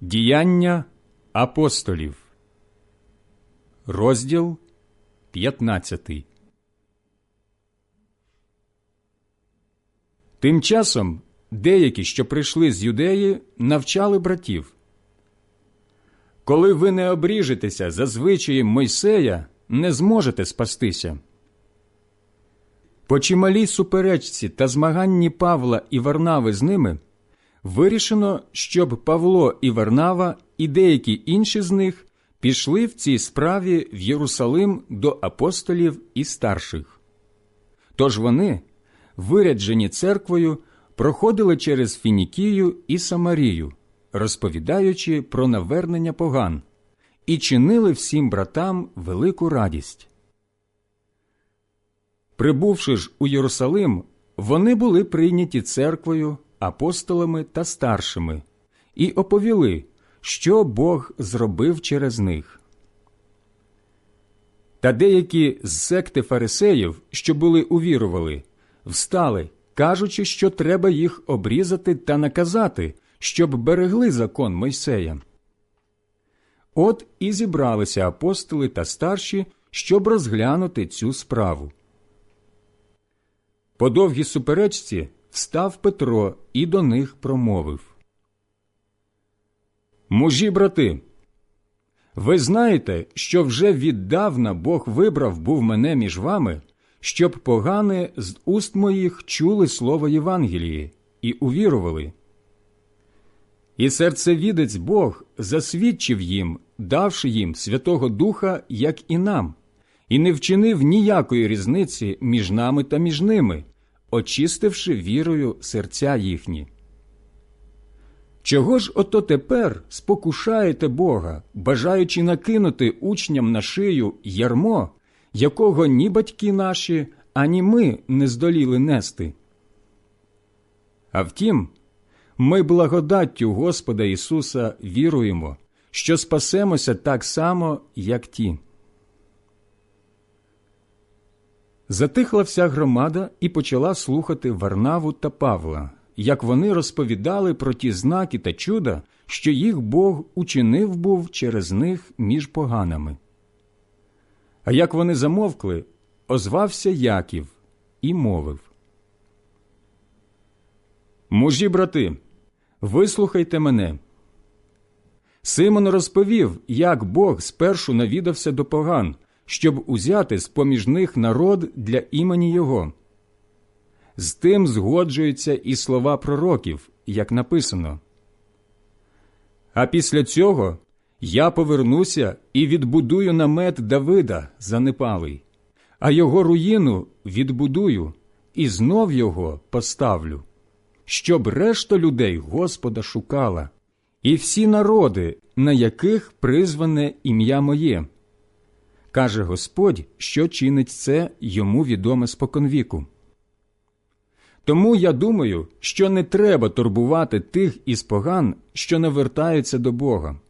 Діяння апостолів, розділ 15 Тим часом деякі, що прийшли з юдеї, навчали братів. Коли ви не обріжетеся за звичаєм Мойсея, не зможете спастися. По чималій суперечці та змаганні Павла і Варнави з ними вирішено, щоб Павло і Варнава і деякі інші з них пішли в цій справі в Єрусалим до апостолів і старших. Тож вони, виряджені церквою, проходили через Фінікію і Самарію, розповідаючи про навернення поган, і чинили всім братам велику радість. Прибувши ж у Єрусалим, вони були прийняті церквою, апостолами та старшими, і оповіли, що Бог зробив через них. Та деякі з секти фарисеїв, що були увірували, встали, кажучи, що треба їх обрізати та наказати, щоб берегли закон Мойсея. От і зібралися апостоли та старші, щоб розглянути цю справу. По довгій суперечці встав Петро і до них промовив. Мужі, брати, ви знаєте, що вже віддавна Бог вибрав був мене між вами, щоб погане з уст моїх чули слово Євангелії і увірували. І серцевідець Бог засвідчив їм, давши їм Святого Духа, як і нам, і не вчинив ніякої різниці між нами та між ними, очистивши вірою серця їхні. Чого ж ото тепер спокушаєте Бога, бажаючи накинути учням на шию ярмо, якого ні батьки наші, ані ми не здоліли нести? А втім, ми благодаттю Господа Ісуса віруємо, що спасемося так само, як ті. Затихла вся громада і почала слухати Варнаву та Павла, як вони розповідали про ті знаки та чуда, що їх Бог учинив був через них між поганами. А як вони замовкли, озвався Яків і мовив Мужі, брати, вислухайте мене. Симон розповів, як Бог спершу навідався до поган, щоб узяти з поміж них народ для імені Його. З тим згоджуються і слова пророків, як написано. А після цього я повернуся і відбудую намет Давида занепалий, а його руїну відбудую і знов його поставлю, щоб решта людей Господа шукала, і всі народи, на яких призване ім'я моє. Каже Господь, що чинить це йому відоме споконвіку. Тому я думаю, що не треба турбувати тих із поган, що не вертаються до Бога,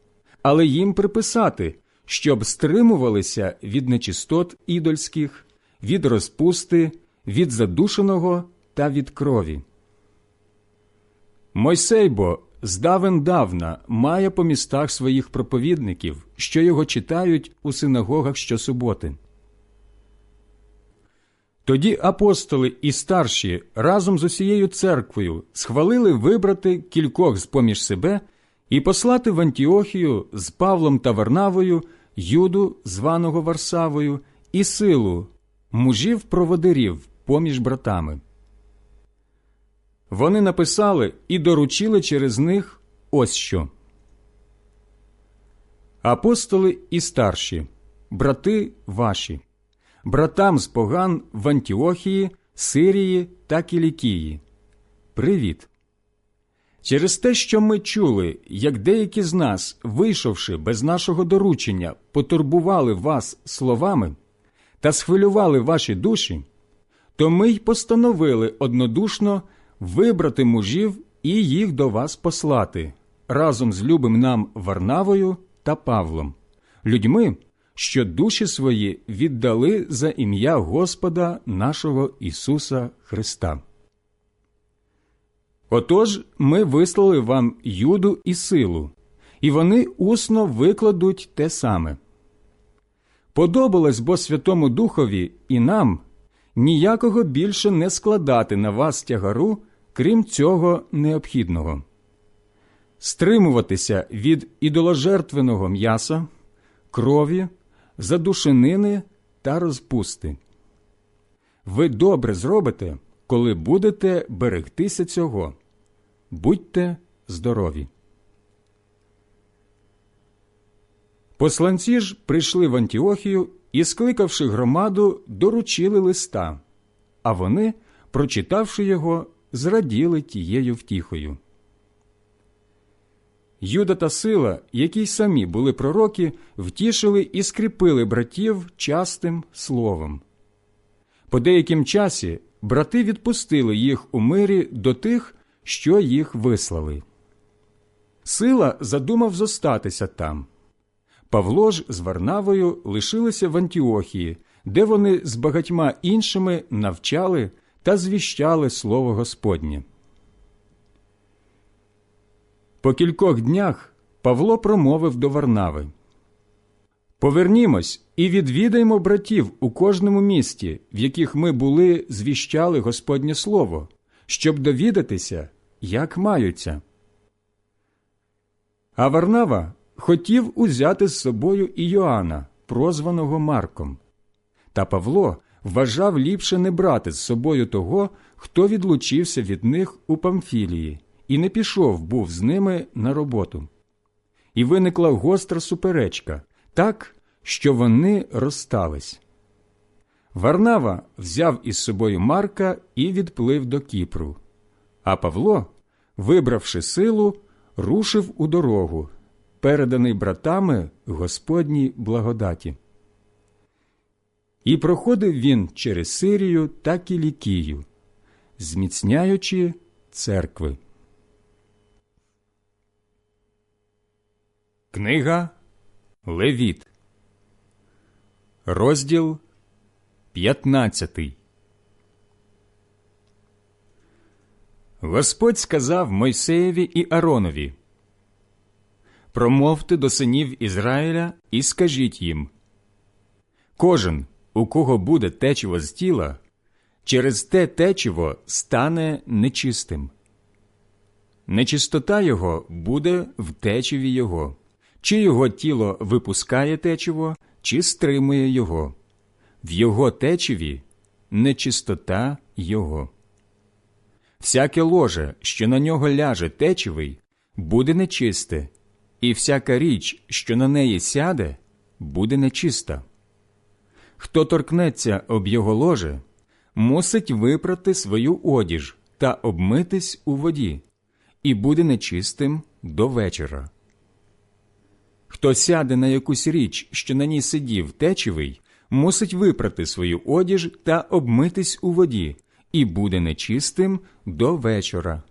але їм приписати, щоб стримувалися від нечистот ідольських, від розпусти, від задушеного та від крові. Мойсей здавен давна має по містах своїх проповідників, що його читають у синагогах щосуботи. Тоді апостоли і старші разом з усією церквою схвалили вибрати кількох з поміж себе і послати в Антіохію з Павлом та Варнавою, Юду, званого Варсавою, і силу мужів проводирів поміж братами. Вони написали і доручили через них ось що. Апостоли і старші, брати ваші братам з поган в Антіохії, Сирії та Кілікії. Привіт! Через те, що ми чули, як деякі з нас, вийшовши без нашого доручення, потурбували вас словами та схвилювали ваші душі, то ми й постановили однодушно вибрати мужів і їх до вас послати разом з любим нам Варнавою та Павлом, людьми, що душі свої віддали за ім'я Господа нашого Ісуса Христа. Отож ми вислали вам юду і силу, і вони усно викладуть те саме. Подобалось бо Святому Духові і нам ніякого більше не складати на вас тягару, крім цього необхідного стримуватися від ідоложертвеного м'яса, крові, задушенини та розпусти. Ви добре зробите, коли будете берегтися цього. Будьте здорові. Посланці ж прийшли в Антіохію і, скликавши громаду, доручили листа, а вони, прочитавши його, зраділи тією втіхою. Юда та сила, які й самі були пророки, втішили і скріпили братів частим словом. По деяким часі брати відпустили їх у мирі до тих, що їх вислали. Сила задумав зостатися там. Павло ж з Варнавою лишилися в Антіохії, де вони з багатьма іншими навчали та звіщали слово Господнє. По кількох днях Павло промовив до Варнави Повернімось і відвідаймо братів у кожному місті, в яких ми були, звіщали Господнє Слово, щоб довідатися, як маються. А Варнава хотів узяти з собою і Йоанна, прозваного Марком. Та Павло вважав ліпше не брати з собою того, хто відлучився від них у Памфілії і не пішов був з ними на роботу. І виникла гостра суперечка, так, що вони розстались. Варнава взяв із собою Марка і відплив до Кіпру. А Павло, вибравши силу, рушив у дорогу, переданий братами Господній благодаті. І проходив він через Сирію та Кілікію, зміцняючи церкви. Книга Левіт, розділ 15 Господь сказав Мойсеєві і Аронові Промовте до синів Ізраїля і скажіть їм Кожен, у кого буде течиво з тіла, через те течиво стане нечистим. Нечистота його буде в течиві його чи його тіло випускає течиво, чи стримує його, в його течиві нечистота його. Всяке ложе, що на нього ляже течивий, буде нечисте, і всяка річ, що на неї сяде, буде нечиста. Хто торкнеться об його ложе, мусить випрати свою одіж та обмитись у воді, і буде нечистим до вечора. Хто сяде на якусь річ, що на ній сидів течевий, мусить випрати свою одіж та обмитись у воді, і буде нечистим до вечора.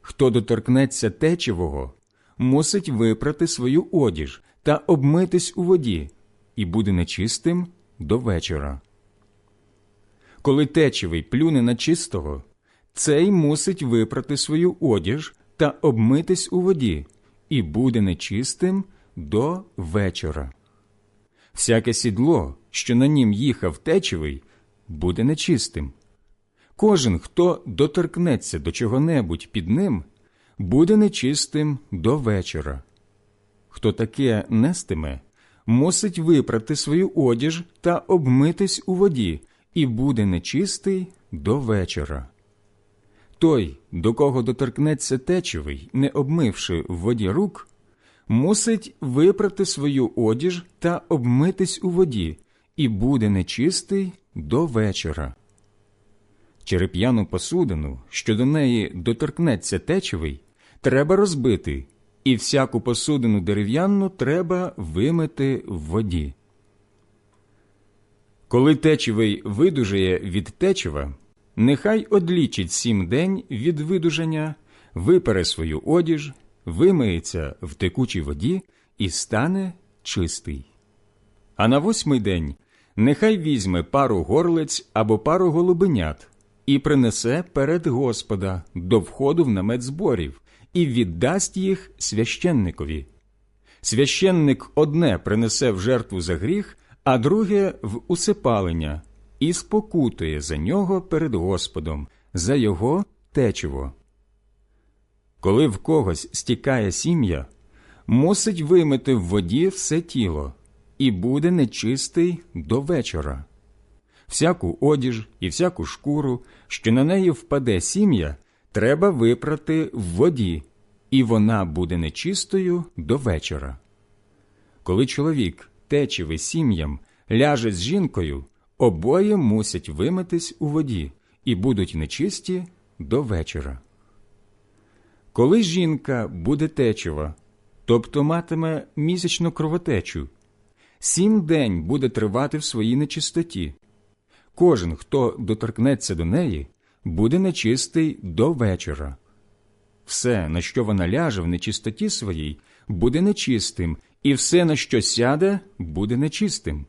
Хто доторкнеться течевого, мусить випрати свою одіж та обмитись у воді, і буде нечистим до вечора. Коли течевий плюне на чистого, цей мусить випрати свою одіж та обмитись у воді, і буде нечистим до вечора. Всяке сідло, що на нім їхав течевий, буде нечистим. Кожен, хто доторкнеться до чого-небудь під ним, буде нечистим до вечора. Хто таке нестиме, мусить випрати свою одіж та обмитись у воді, і буде нечистий до вечора. Той, до кого доторкнеться течевий, не обмивши в воді рук, мусить випрати свою одіж та обмитись у воді, і буде нечистий до вечора. Череп'яну посудину, що до неї доторкнеться течевий, треба розбити, і всяку посудину дерев'яну треба вимити в воді. Коли течевий видужає від течива, нехай одлічить сім день від видужання, випере свою одіж, вимиється в текучій воді і стане чистий. А на восьмий день нехай візьме пару горлиць або пару голубенят і принесе перед Господа до входу в намет зборів і віддасть їх священникові. Священник одне принесе в жертву за гріх, а друге в усипалення, і спокутує за нього перед Господом, за його течиво. Коли в когось стікає сім'я, мусить вимити в воді все тіло і буде нечистий до вечора. Всяку одіж і всяку шкуру, що на неї впаде сім'я, треба випрати в воді, і вона буде нечистою до вечора. Коли чоловік течивий сім'ям ляже з жінкою, обоє мусять вимитись у воді і будуть нечисті до вечора. Коли жінка буде течива, тобто матиме місячну кровотечу, сім день буде тривати в своїй нечистоті. Кожен, хто доторкнеться до неї, буде нечистий до вечора. Все, на що вона ляже в нечистоті своїй, буде нечистим, і все, на що сяде, буде нечистим.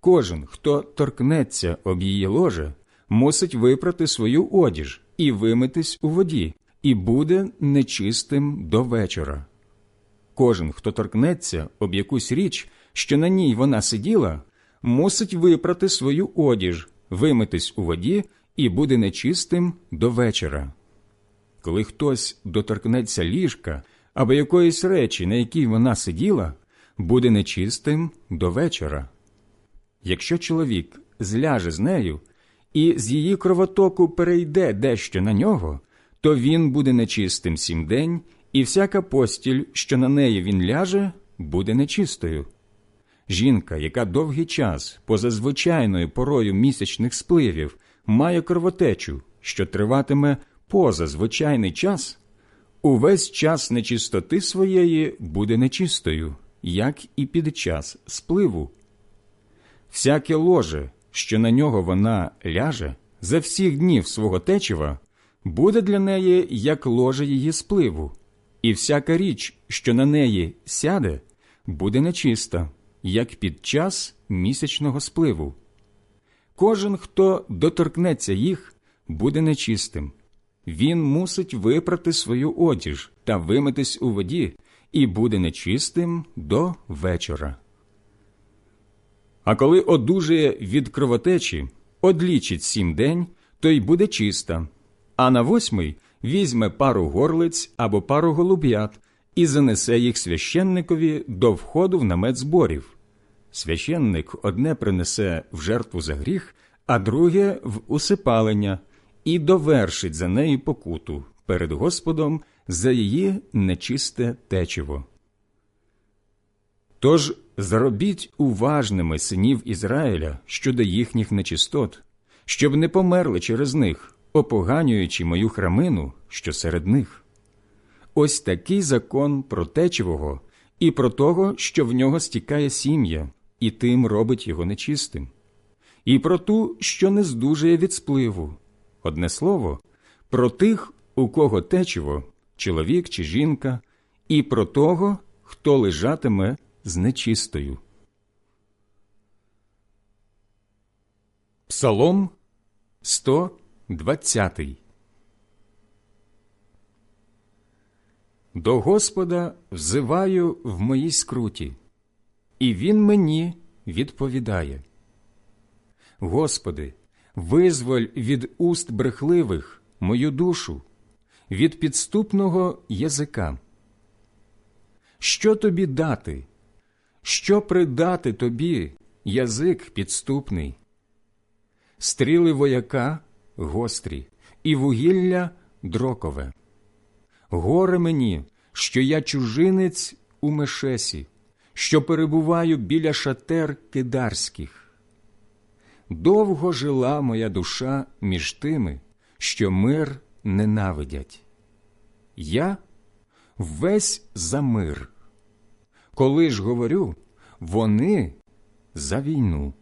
Кожен, хто торкнеться об її ложе, мусить випрати свою одіж і вимитись у воді, і буде нечистим до вечора. Кожен, хто торкнеться об якусь річ, що на ній вона сиділа, мусить випрати свою одіж, вимитись у воді і буде нечистим до вечора. Коли хтось доторкнеться ліжка або якоїсь речі, на якій вона сиділа, буде нечистим до вечора. Якщо чоловік зляже з нею і з її кровотоку перейде дещо на нього, то він буде нечистим сім день, і всяка постіль, що на неї він ляже, буде нечистою. Жінка, яка довгий час, поза звичайною порою місячних спливів, має кровотечу, що триватиме поза звичайний час, увесь час нечистоти своєї буде нечистою, як і під час спливу. Всяке ложе, що на нього вона ляже, за всіх днів свого течива, буде для неї як ложе її спливу, і всяка річ, що на неї сяде, буде нечиста, як під час місячного спливу. Кожен, хто доторкнеться їх, буде нечистим. Він мусить випрати свою одіж та вимитись у воді, і буде нечистим до вечора. А коли одужає від кровотечі, одлічить сім день, то й буде чиста, а на восьмий візьме пару горлиць або пару голуб'ят і занесе їх священникові до входу в намет зборів. Священник одне принесе в жертву за гріх, а друге в усипалення, і довершить за неї покуту перед Господом за її нечисте течиво. Тож зробіть уважними синів Ізраїля щодо їхніх нечистот, щоб не померли через них, опоганюючи мою храмину, що серед них. Ось такий закон про течивого і про того, що в нього стікає сім'я, і тим робить його нечистим, і про ту, що не здужує від спливу. Одне слово, про тих, у кого течиво, чоловік чи жінка, і про того, хто лежатиме з нечистою. Псалом 120 До Господа взиваю в моїй скруті, і Він мені відповідає. Господи, визволь від уст брехливих мою душу, від підступного язика. Що тобі дати? Що придати тобі язик підступний? Стріли вояка гострі, і вугілля дрокове. Горе мені, що я чужинець у мешесі, що перебуваю біля шатер кидарських. Довго жила моя душа між тими, що мир ненавидять. Я весь за мир. Коли ж говорю, вони за війну.